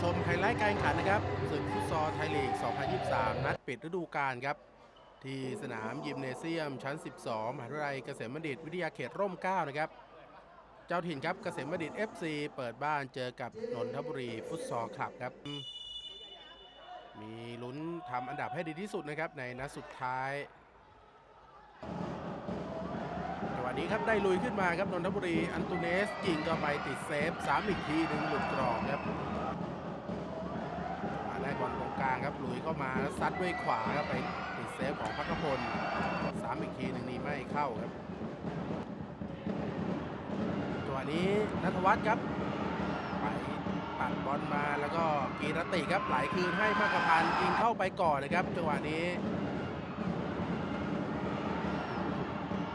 ชมไฮไลท์การแข่งขันนะครับศึกฟุตซอลไทยลีก 2023 นัดปิดฤดูกาลครับ ที่สนามยิมเนเซียมชั้น 12มหาวิทยาลัยเกษมบัณฑิตวิทยาเขตร่มเกล้านะครับ เจ้าถิ่นครับเกษมบัณฑิต FC เปิดบ้านเจอกับนนทบุรีฟุตซอลคลับครับ มีลุ้นทำอันดับให้ดีที่สุดนะครับในนัดสุดท้ายจังหวะนี้ครับได้ลุยขึ้นมาครับนนทบุรี อันตูเนสยิงก็ไปติดเซฟสามอีกทีหนึ่งหลุดกรอบครับางครับลุยเข้ามาแล้วซัดด้วยขวาครับไปติดเซฟของพักพลสามอีกทีหนึ่งนี้ไม่เข้าครับจังหวะนี้นัทวัฒน์ครับไปปัดบอลมาแล้วก็กีรติครับไหลคืนให้มากพันยิงเข้าไปก่อนเลยครับจังหวะนี้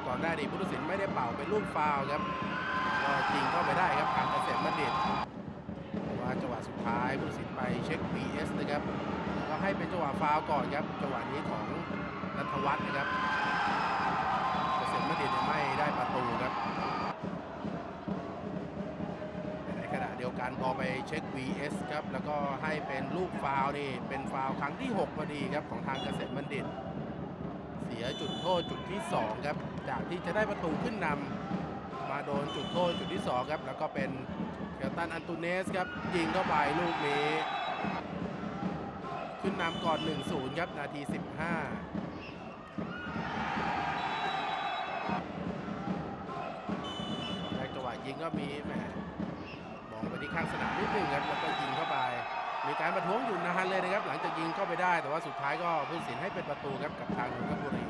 ก่อนหน้านี้ผู้ตัดสินไม่ได้เป่าเป็นลูกฟาวครับก็ยิงเข้าไปได้ครับทางเกษมบัณฑิตแต่ว่าจังหวะสุดท้ายผู้ตัดสินไปเช็ค VS นะครับ ก็ให้เป็นจังหวะฟาวก่อนครับจังหวะนี้ของนัทวัฒน์นะครับเกษมบัณฑิตไม่ได้ประตูครับในขณะเดียวกันพอไปเช็ค VS ครับแล้วก็ให้เป็นลูกฟาวนี่เป็นฟาวครั้งที่6พอดีครับของทางเกษมบัณฑิต เสียจุดโทษจุดที่2ครับจากที่จะได้ประตูขึ้นนำมาโดนจุดโทษจุดที่2ครับแล้วก็เป็นเคียวตันอันตูเนสครับยิงเข้าไปลูกนี้ ขึ้นนำก่อน 1-0 ครับ นาที 15จังหวะยิงก็มีแหมมองไปที่ข้างสนามนิดนึงครับแล้วก็ยิงเข้าไป มีการประท้วงอยู่นานเลยนะครับ หลังจากยิงเข้าไปได้ แต่ว่าสุดท้ายก็ผู้ตัดสินให้เป็นประตูครับกับทางนนทบุรี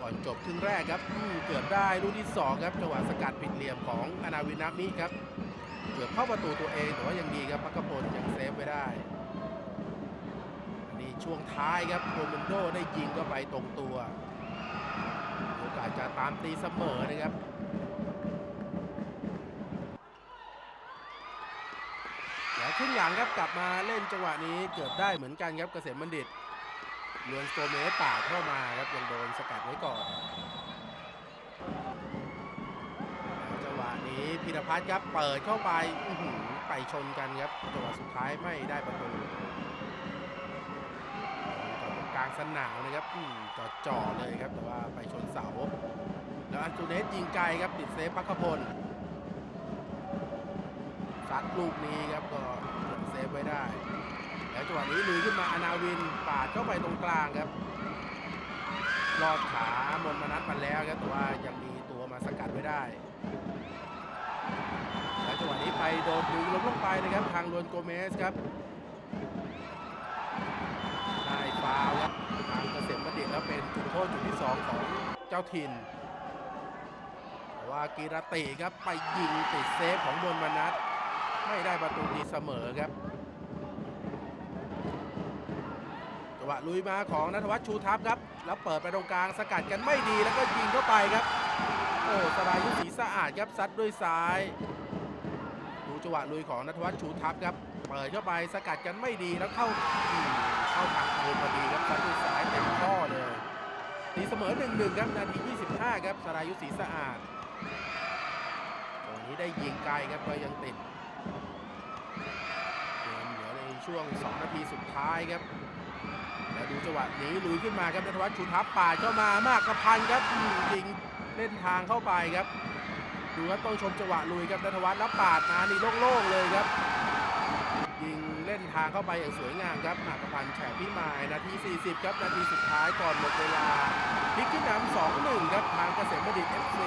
ก่อนจบครึ่งแรกครับเกือบได้ลูกที่สองครับจังหวะสกัดผิดเหลี่ยมของอนาวินามิครับ เกือบเข้าประตูตัวเองแต่ว่ายังดีครับพักกะพลยังเซฟไว้ได้นนี้ช่วงท้ายครับโรนัลโดได้ยิงเข้าไปตรงตัวโอกาสจะตามตีเสมอนะครับแล้วครึ่งหลังครับกลับมาเล่นจังหวะนี้เกือบได้เหมือนกันครับเกษมบัณฑิตเลือนโกเมสปาดเข้ามาครับยังโดนสกัดไว้ก่อนแล้วจังหวะ นี้พิรพัฒน์ครับเปิดเข้าไปไปชนกันครับจังหวะสุดท้ายไม่ได้ประตูกลางสนามนะครับจอดจ่อเลยครับแต่ว่าไปชนเสา แล้วอันตูเนสยิงไกลครับติดเซฟพักพลซัดลูกนี้ครับก็เซฟไว้ได้ แล้วจังหวะนี้ลุยขึ้นมาอนาวินปาดเข้าไปตรงกลางครับลอดขามนมนัดมาแล้วครับแต่ว่ายังมีตัวมาสกัดไว้ได้ แล้วจังหวะนี้ไป โดนดึงล้มลงไปนะครับทางลวนโกเมสครับได้ฟาวล์ครับทางเกษมบัณฑิตแล้วเป็นจุดโทษจุดที่สองของเจ้าถิ่นแต่ว่ากีรติครับไปยิงติดเซฟของบนมนัดไม่ได้ประตูตีเสมอครับจังหวะลุยมาของนัทวัฒน์ชูทัพครับ แล้วเปิดไปตรงกลางสกัดกันไม่ดีแล้วก็ยิงเข้าไปครับโอ้สรายยุทธศรีสะอาดครับซัดด้วยซ้าย จังหวะลุยของนัทวัฒน์ชูทัพครับ เปิดเข้าไปสกัดกันไม่ดีแล้วเข้าเข้าทางโคนพอดีครับซัดด้วยซ้ายเต็มข้อเลยตีเสมอ 1-1 ครับ นาที 25 ครับสรายุศรีสะอาดตรงนี้ได้ยิงไกลครับก็ยังติดเกมเหลือในช่วง 2 นาทีสุดท้ายครับแล้วดูจังหวะนี้ลุยขึ้นมาครับนัทวัฒน์ชูทัพป่าเข้ามามากกระพันครับยิงเล่นทางเข้าไปครับ ดูครับต้องชมจังหวะลุยครับนัทวัฒน์แล้วปาดมานี่โล่งๆเลยครับ ยิงเล่นทางเข้าไปอย่างสวยงามครับหมากพันแฉพิมายนาที 40 ครับนาทีสุดท้ายก่อนหมดเวลาพลิกขึ้นนำ2-1 ครับทางเกษมบัณฑิต FC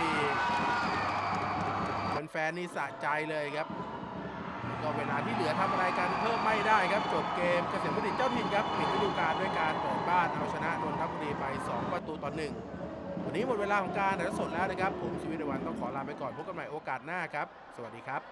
เป็นแฟนๆนี่สะใจเลยครับก็เวลาที่เหลือทำอะไรกันเพิ่มไม่ได้ครับจบเกมเกษมบัณฑิตเจ้าถิ่นครับปิดฤดูกาลด้วยการเปิดบ้านเอาชนะนนทบุรีไป 2 ประตูต่อหนึ่ง วันนี้หมดเวลาของการถ่ายทอดสดแล้วนะครับ ผมชีวิตวันต้องขอลาไปก่อนพบกันใหม่โอกาสหน้าครับ สวัสดีครับ